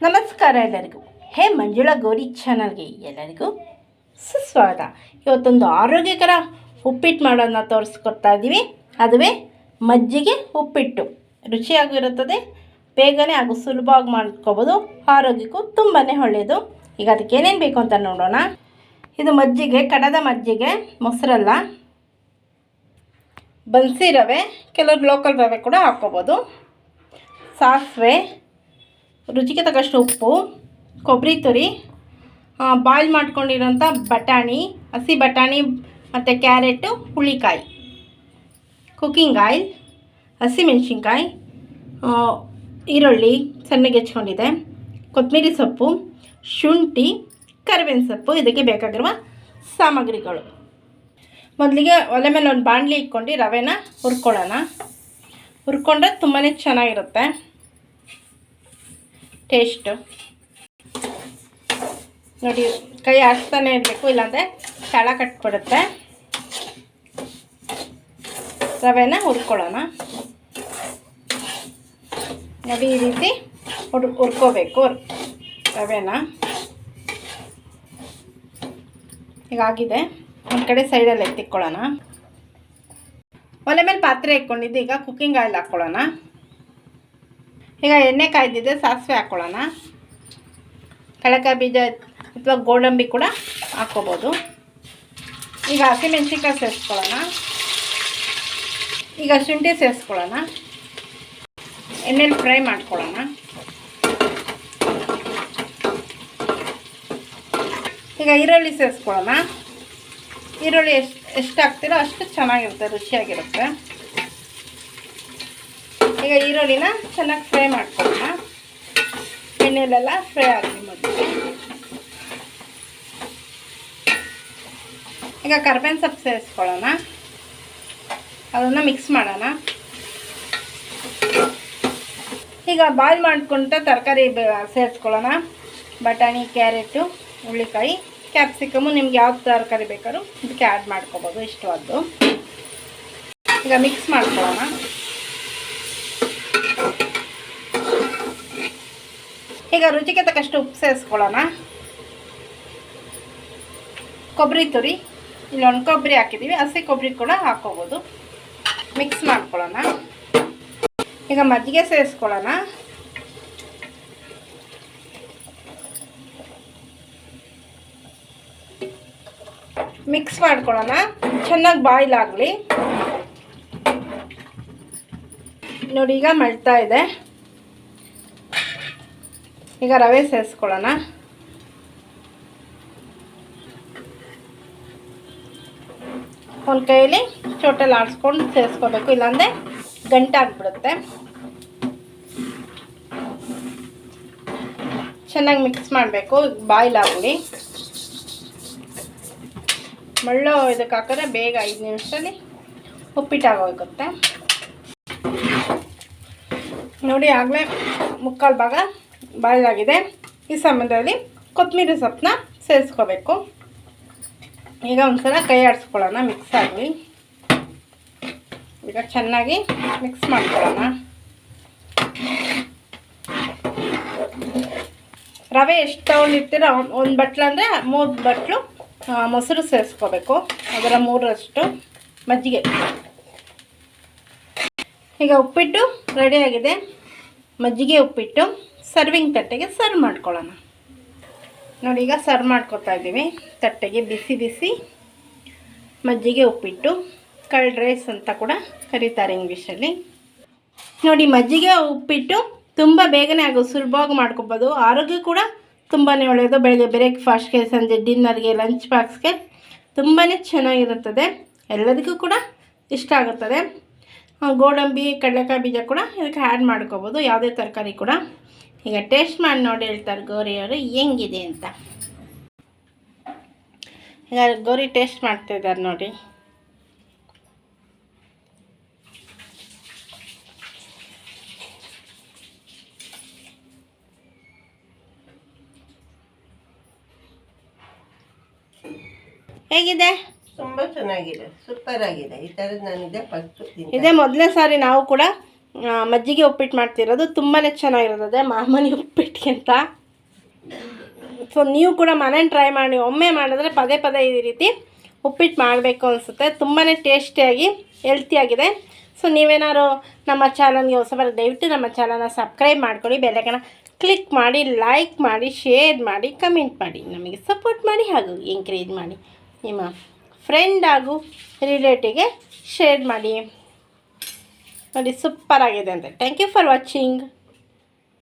ನಮಸ್ಕಾರ ಎಲ್ಲರಿಗೂ. ಹೇ ಮಂಜುಳಾ ಗೌರಿ ಚಾನಲ್ಗೆ ಎಲ್ಲರಿಗೂ ಸುಸ್ವಾಗತ. ಇವತ್ತೊಂದು ಆರೋಗ್ಯಕರ ಉಪ್ಪಿಟ್ಟು ಮಾಡೋದನ್ನ ತೋರಿಸ್ಕೊಡ್ತಾ ಇದ್ದೀವಿ ಅದುವೇ ಮಜ್ಜಿಗೆ ಉಪ್ಪಿಟ್ಟು. ರುಚಿಯಾಗಿರುತ್ತದೆ ಬೇಗನೆ ಹಾಗೂ ಸುಲಭವಾಗಿ ಮಾಡ್ಕೋಬೋದು. ಆರೋಗ್ಯಕ್ಕೂ ತುಂಬಾ ಒಳ್ಳೆಯದು. ಈಗ ಅದಕ್ಕೆ ಏನೇನು ಬೇಕು ಅಂತ ನೋಡೋಣ. ಇದು ಮಜ್ಜಿಗೆ, ಕಡದ ಮಜ್ಜಿಗೆ, ಮೊಸರಲ್ಲ, ಬನ್ಸಿ ರವೆ ಕೆಲವರು ಲೋಕಲ್ ರವೆ ಕೂಡ ಹಾಕ್ಕೋಬೋದು. ಸಾಸಿವೆ ರುಚಿಗೆ ತಕ್ಕಷ್ಟು ಉಪ್ಪು, ಕೊಬ್ಬರಿ ತುರಿ ಬಾಯ್ಲ್ ಮಾಡ್ಕೊಂಡಿರೋಂಥ ಬಟಾಣಿ, ಹಸಿ ಬಟಾಣಿ ಮತ್ತು ಕ್ಯಾರೆಟು, ಹುಳಿಕಾಯಿ. ಕುಕ್ಕಿಂಗ್ ಆಯಿಲ್ ಹಸಿಮೆಣ್ಸಿನ್ಕಾಯಿ ಈರುಳ್ಳಿ ಸಣ್ಣಗೆ ಹೆಚ್ಕೊಂಡಿದೆ. ಕೊತ್ತಂಬರಿ ಸೊಪ್ಪು, ಶುಂಠಿ, ಕರಿಬೇವಿನ ಸೊಪ್ಪು, ಇದಕ್ಕೆ ಬೇಕಾಗಿರುವ ಸಾಮಗ್ರಿಗಳು. ಮೊದಲಿಗೆ ಒಲೆ ಮೇಲೆ ಒಂದು ಬಾಣಲಿ ಇಟ್ಕೊಂಡು ರವೆನ ಹುರ್ಕೊಳ್ಳೋಣ. ಹುರ್ಕೊಂಡ್ರೆ ತುಂಬಾ ಚೆನ್ನಾಗಿರುತ್ತೆ. ಟೇಸ್ಟು. ನೋಡಿ, ಕೈ ಹಾಕ್ತಾನೆ ಇರಬೇಕು, ಇಲ್ಲಾಂದರೆ ತಳ ಕಟ್ಬಿಡುತ್ತೆ. ರವೆನ ಹುರ್ಕೊಳ್ಳೋಣ. ನೋಡಿ, ಈ ರೀತಿ ಹುಡ್ ಹುರ್ಕೋಬೇಕು ರವೆನ. ಹೀಗಾಗಿದೆ ಒಂದು ಕಡೆ ಸೈಡಲ್ಲಿ ಎತ್ತಿಕ್ಕೊಳ್ಳೋಣ ಒಲೆ ಮೇಲೆ ಪಾತ್ರೆ ಇಟ್ಕೊಂಡಿದ್ದು ಈಗ ಕುಕ್ಕಿಂಗ್ ಆಯಿಲ್ ಹಾಕ್ಕೊಳ್ಳೋಣ ಈಗ ಎಣ್ಣೆ ಕಾಯ್ದಿದೆ ಸಾಸಿವೆ ಹಾಕ್ಕೊಳ್ಳೋಣ ಕಳಕ ಬೀಜ ಅಥವಾ ಗೋಡಂಬಿ ಕೂಡ ಹಾಕ್ಕೋಬೋದು. ಈಗ ಹಸಿಮೆಣ್ಸಿನ್ಕಾಯಿ ಸೇರಿಸ್ಕೊಳ್ಳೋಣ. ಈಗ ಶುಂಠಿ ಸೇರಿಸ್ಕೊಳ್ಳೋಣ. ಎಣ್ಣೆಲಿ ಫ್ರೈ ಮಾಡ್ಕೊಳ್ಳೋಣ. ಈಗ ಈರುಳ್ಳಿ ಸೇರಿಸ್ಕೊಳ್ಳೋಣ. ಈರುಳ್ಳಿ ಎಷ್ಟು ಎಷ್ಟು ಹಾಕ್ತೀರೋ ಅಷ್ಟು ಚೆನ್ನಾಗಿರುತ್ತೆ, ರುಚಿಯಾಗಿರುತ್ತೆ. ಈಗ ಈರುಳ್ಳಿನ ಚೆನ್ನಾಗಿ ಫ್ರೈ ಮಾಡ್ಕೊಳ್ಳೋಣ. ಎಣ್ಣೆಲೆಲ್ಲ ಫ್ರೈ ಆಗಲಿ ಮೊದಲು ಈಗ ಕರ್ಬೇವಿನ ಸೊಪ್ಪು ಸೇರಿಸ್ಕೊಳ್ಳೋಣ. ಅದನ್ನು ಮಿಕ್ಸ್ ಮಾಡೋಣ. ಈಗ ಬಾಯ್ಲ್ ಮಾಡ್ಕೊಂತ ತರಕಾರಿ ಸೇರಿಸ್ಕೊಳ್ಳೋಣ. ಬಟಾಣಿ, ಕ್ಯಾರೆಟು ಹುಳ್ಳಿಕಾಯಿ ಕ್ಯಾಪ್ಸಿಕಮು ನಿಮ್ಗೆ ಯಾವ ತರಕಾರಿ ಬೇಕಾದ್ರೂ ಇದಕ್ಕೆ ಆ್ಯಡ್ ಮಾಡ್ಕೋಬೋದು, ಇಷ್ಟವಾದ್ದು. ಈಗ ಮಿಕ್ಸ್ ಮಾಡ್ಕೊಳ್ಳೋಣ. ಈಗ ರುಚಿಗೆ ತಕ್ಕಷ್ಟು ಉಪ್ಪು ಸೇರಿಸ್ಕೊಳ್ಳೋಣ. ಕೊಬ್ಬರಿ ತುರಿ. ಇಲ್ಲಿ ಒಣ ಕೊಬ್ಬರಿ ಹಾಕಿದ್ದೀವಿ. ಹಸಿ ಕೊಬ್ಬರಿ ಕೂಡ ಹಾಕೋಬೋದು. ಮಿಕ್ಸ್ ಮಾಡ್ಕೊಳ್ಳೋಣ. ಈಗ ಮಜ್ಜಿಗೆ ಸೇರಿಸ್ಕೊಳ್ಳೋಣ. ಮಿಕ್ಸ್ ಮಾಡ್ಕೊಳ್ಳೋಣ. ಚೆನ್ನಾಗಿ ಬಾಯ್ಲ್ ಆಗಲಿ. ನೋಡಿ, ಈಗ ಮಳ್ತಾ ಇದೆ. ಈಗ ರವೆ ಸೇರಿಸ್ಕೊಳ್ಳೋಣ. ಒಂದು ಕೈಯಲ್ಲಿ ಚೋಟೆಲ್ಲಿ ಆಡಿಸ್ಕೊಂಡು ಸೇರಿಸ್ಕೋಬೇಕು, ಇಲ್ಲಾಂದರೆ ಗಂಟೆ ಆಗಿಬಿಡುತ್ತೆ. ಚೆನ್ನಾಗಿ ಮಿಕ್ಸ್ ಮಾಡಬೇಕು, ಬಾಯ್ಲ್ ಆಗಲಿ. ಮಳ್ಳೋ ಇದಕ್ಕೆ ಹಾಕಿದ್ರೆ ಬೇಗ ಐದು ನಿಮಿಷದಲ್ಲಿ ಉಪ್ಪಿಟ್ಟಾಗೋಗುತ್ತೆ. ನೋಡಿ, ಆಗಲೇ ಮುಕ್ಕಾಲು ಭಾಗ ಬಾಯ್ಲ್ ಆಗಿದೆ ಈ ಸಮಯದಲ್ಲಿ ಕೊತ್ತಂಬರಿ ಸೊಪ್ಪನ್ನ ಸೇರಿಸ್ಕೋಬೇಕು. ಈಗ ಒಂದ್ಸಲ ಕೈ ಆಡಿಸ್ಕೊಳ್ಳೋಣ ಮಿಕ್ಸ್ ಆಗಲಿ. ಈಗ ಚೆನ್ನಾಗಿ ಮಿಕ್ಸ್ ಮಾಡ್ಕೊಳ್ಳೋಣ. ರವೆ ಎಷ್ಟು ತೊಗೊಂಡಿರ್ತೀರ? ಒಂದು ಬಟ್ಲು ಅಂದರೆ ಮೂರು ಬಟ್ಲು ಮೊಸರು ಸೇರಿಸ್ಕೋಬೇಕು. ಅದರ ಮೂರಷ್ಟು ಮಜ್ಜಿಗೆ. ಈಗ ಉಪ್ಪಿಟ್ಟು ರೆಡಿಯಾಗಿದೆ ಮಜ್ಜಿಗೆ ಉಪ್ಪಿಟ್ಟು. ಸರ್ವಿಂಗ್ ತಟ್ಟೆಗೆ ಸರ್ವ್ ಮಾಡ್ಕೊಳ್ಳೋಣ. ನೋಡಿ ಈಗ ಸರ್ವ್ ಮಾಡ್ಕೊತಾ ಇದ್ದೀವಿ. ತಟ್ಟೆಗೆ ಬಿಸಿ ಬಿಸಿ ಮಜ್ಜಿಗೆ ಉಪ್ಪಿಟ್ಟು ಕರ್ಡ್ ರೈಸ್ ಅಂತ ಕೂಡ ಕರೀತಾರೆ ಇಂಗ್ಲೀಷಲ್ಲಿ ನೋಡಿ ಮಜ್ಜಿಗೆ ಉಪ್ಪಿಟ್ಟು ತುಂಬ ಬೇಗನೆ ಆಗೋ, ಸುಲಭವಾಗಿ ಮಾಡ್ಕೊಬೋದು. ಆರೋಗ್ಯ ಕೂಡ ತುಂಬಾ ಒಳ್ಳೆಯದು. ಬೆಳಗ್ಗೆ ಬ್ರೇಕ್ಫಾಸ್ಟ್ಗೆ ಸಂಜೆ ಡಿನ್ನರ್ಗೆ ಲಂಚ್ ಬಾಕ್ಸ್ಗೆ ತುಂಬಾ ಚೆನ್ನಾಗಿರುತ್ತದೆ. ಎಲ್ಲದಕ್ಕೂ ಕೂಡ ಇಷ್ಟ ಆಗುತ್ತದೆ. ಗೋಡಂಬಿ, ಕಡಲೆಕಾಯಿ ಬೀಜ ಕೂಡ ಇದಕ್ಕೆ ಆ್ಯಡ್ ಮಾಡ್ಕೋಬೋದು. ಯಾವುದೇ ತರಕಾರಿ ಕೂಡ. ಈಗ ಟೇಸ್ಟ್ ಮಾಡಿ ನೋಡಿ ಹೇಳ್ತಾರೆ ಗೌರಿಯವರು ಹೆಂಗಿದೆ ಅಂತ. ಈಗ ಗೌರಿ ಟೇಸ್ಟ್ ಮಾಡ್ತಿದ್ದಾರೆ ನೋಡಿ. ಹೇಗಿದೆ? ತುಂಬಾ ಚೆನ್ನಾಗಿದೆ ಸೂಪರ್ ಆಗಿದೆ. ಈ ಥರದ್ದು ನಾನು ಇದೇ ಫಸ್ಟ್ ಇದೆ ಮೊದಲನೇ ಸಾರಿ ನಾವು ಕೂಡ ಮಜ್ಜಿಗೆ ಉಪ್ಪಿಟ್ಟು ಮಾಡ್ತಿರೋದು ತುಂಬಾ ಚೆನ್ನಾಗಿರೋದೇ ಮಾಮೂಲಿ ಉಪ್ಪಿಟ್ಟಿಗಿಂತ ಸೊ ನೀವು ಕೂಡ ಮನೇಲಿ ಟ್ರೈ ಮಾಡಿ, ಒಮ್ಮೆ ಮಾಡಿದ್ರೆ ಪದೇ ಪದೇ ಈ ರೀತಿ ಉಪ್ಪಿಟ್ಟು ಮಾಡಬೇಕು ಅನಿಸುತ್ತೆ. ತುಂಬಾ ಟೇಸ್ಟಿಯಾಗಿ ಹೆಲ್ತಿಯಾಗಿದೆ ಸೊ ನೀವೇನಾದ್ರು ನಮ್ಮ ಚಾನಲ್ಗೆ ಹೊಸಬರ ದಯವಿಟ್ಟು ನಮ್ಮ ಚಾನಲ್ನ ಸಬ್ಸ್ಕ್ರೈಬ್ ಮಾಡ್ಕೊಳ್ಳಿ ಬೆಲ್ಲಕನ ಕ್ಲಿಕ್ ಮಾಡಿ ಲೈಕ್ ಮಾಡಿ ಶೇರ್ ಮಾಡಿ ಕಮೆಂಟ್ ಮಾಡಿ. ನಮಗೆ ಸಪೋರ್ಟ್ ಮಾಡಿ ಹಾಗೂ ಎಂಕರೇಜ್ ಮಾಡಿ. ನಿಮ್ಮ ಫ್ರೆಂಡ್ ಹಾಗೂ ರಿಲೇಟಿವ್ಗೆ ಶೇರ್ ಮಾಡಿ. ನೋಡಿ ಸೂಪರ್ ಆಗಿದೆ ಅಂತ. Thank you for watching